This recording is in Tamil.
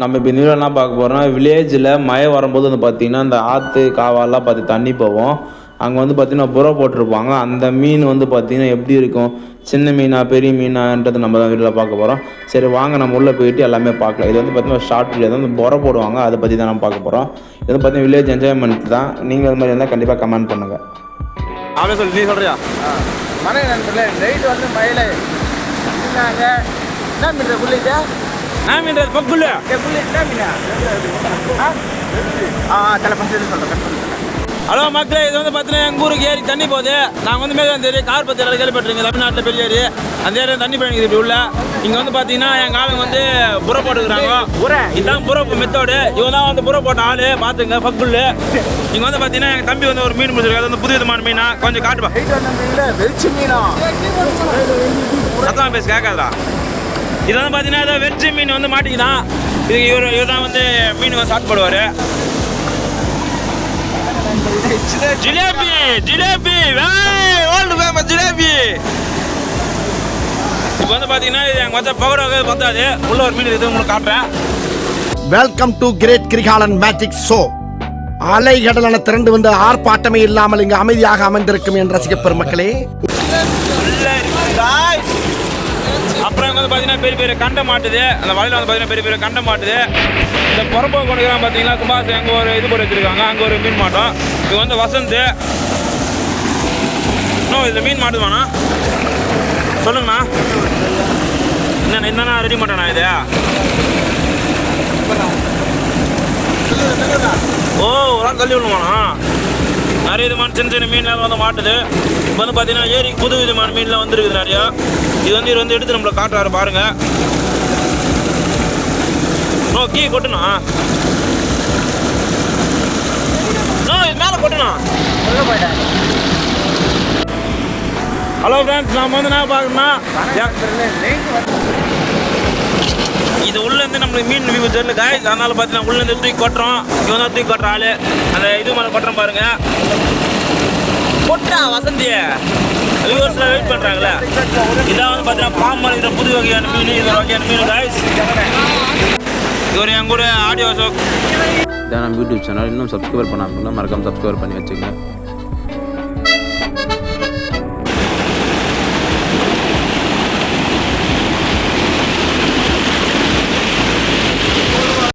நம்ம இப்போ வீடியோ என்ன பார்க்க போகிறோம்னா வில்லேஜில் மழை வரும்போது வந்து பார்த்திங்கன்னா இந்த ஆற்று காவாலாம் பார்த்து தண்ணி போகும். அங்கே வந்து பார்த்திங்கன்னா புற போட்டிருப்பாங்க. அந்த மீன் வந்து பார்த்திங்கன்னா எப்படி இருக்கும்? சின்ன மீனா பெரிய மீனான்றது நம்ம தான் வீடியோவில் பார்க்க போகிறோம் சரி வாங்க நம்ம உள்ளே போயிட்டு எல்லாமே பார்க்கலாம். இது வந்து பார்த்திங்கன்னா ஷார்ட் வீடியோ தான். புற போடுவாங்க. அதை பற்றி தான் நம்ம பார்க்க போகிறோம் இது வந்து பார்த்திங்கன்னா வில்லேஜ் என்ஜாய்மெண்ட் தான். நீங்கள் அது மாதிரி இருந்தால் கண்டிப்பாக கமெண்ட் பண்ணுங்கள் அவன் சொல்லி நீ சொல்றியா? மழை நண்பர்களே நைட் வந்து மழையில என்ன மீன் புள்ளிட்டு நான் மீன் பக்குள்ள ஹலோ மக்களே இது வந்து பார்த்தீங்கன்னா எங்கள் ஊருக்கு ஏரி தண்ணி போகுது. நாங்கள் வந்து மேலே ஏரி கார் பத்தி எல்லாம் கேள்விப்பட்டிருக்கீங்க. தமிழ்நாட்டில் பெரிய ஏரி. அந்த ஏரியா தண்ணி பயணிக்குது இப்படி உள்ள. இங்கே வந்து பார்த்தீங்கன்னா எங்கள் ஆளுங்க வந்து புற போட்டுக்கிறாங்க. உரை. இதுதான் புற மெத்தோடு இவன் தான் வந்து புற போட்ட ஆளு. பார்த்துங்க பக்குள்ளு. இங்கே வந்து பார்த்தீங்கன்னா எங்கள் தம்பி வந்து ஒரு மீன் பிடிச்சிருக்காரு. அது வந்து புது விதமான மீனா? கொஞ்சம் காட்டுப்பா சத்தமாக பேச கேட்காதா இது வந்து பார்த்தீங்கன்னா ஏதோ வெஜ்ஜு மீன் வந்து மாட்டிக்கிதான். இது இவர் இவர் தான் வந்து மீன் வந்து சாப்பிடுவார் ஜிலேபி ஜிலேபி ஓல்டு ஃபேமஸ் ஜிலேபி. இப்போ வந்து பார்த்தீங்கன்னா இது எங்கள் மச்சா பவராக பத்தாது. உள்ள ஒரு மீன் இது உங்களுக்கு காட்டுறேன். Welcome to great Kirikalan magic show அலைகடலான திரண்டு வந்து ஆர்ப்பாட்டமே இல்லாமல் இங்கு அமைதியாக அமைந்திருக்கும் என் ரசிக பெருமக்களே. அப்புறம் வந்து பார்த்தீங்கன்னா பெரிய பெரிய கண்டை மாட்டுது. அந்த வலையில் வந்து பார்த்தீங்கன்னா பெரிய பெரிய கண்டை மாட்டுது. இந்த புறப்போ கொண்டுக்கிறான் பார்த்தீங்கன்னா சுபாஷ் அங்கே ஒரு இது போட்டு வச்சிருக்காங்க. அங்கே ஒரு மீன் மாட்டோம். இது வந்து வசந்த். இன்னும் இதில் மீன் மாட்டுவானா சொல்லுங்கண்ணா. என்ன என்னண்ணா ரெடி மாட்டேண்ணா இது? ஓ ஒரு கல்வி தள்ளி நிறைய விதமான சின்ன சின்ன மீன்லாம் வந்து மாட்டுது. இப்போ வந்து பார்த்தீங்கன்னா ஏரி புது விதமான மீன்லாம் வந்துருக்குது நிறையா. இது வந்து இவர் வந்து எடுத்து நம்மளை காட்டுறாரு பாருங்க. ஓ கீ கொட்டுனா நோ இது மேலே கொட்டுனா போயிட்டேன் ஹலோ ஃப்ரெண்ட்ஸ் நாம வந்து என்ன பார்க்கணும்னா இது உள்ளேருந்து நம்மளுக்கு மீன் வியூ தெரியல காய்ஸ் அதனால பார்த்தீங்கன்னா உள்ளேருந்து தூக்கி கொட்டுறோம். இவன் தான் தூக்கி கொட்டுற ஆளு. அந்த இது மேலே கொட்டுறோம் பாருங்க. கொட்டா வசந்தி வியூவர்ஸ்லாம் வெயிட் பண்ணுறாங்களே இதான் வந்து பார்த்தீங்கன்னா பாம்பு இருக்கிற புது வகையான மீன் இது வகையான மீன் காய்ஸ் இவர் என் கூட ஆடியோ ஷோ இதான் நம்ம யூடியூப் சேனல் இன்னும் சப்ஸ்கிரைப் பண்ணாமல் மறக்காம சப்ஸ்கிரைப் பண்ணி வச்சுக்கோங்க.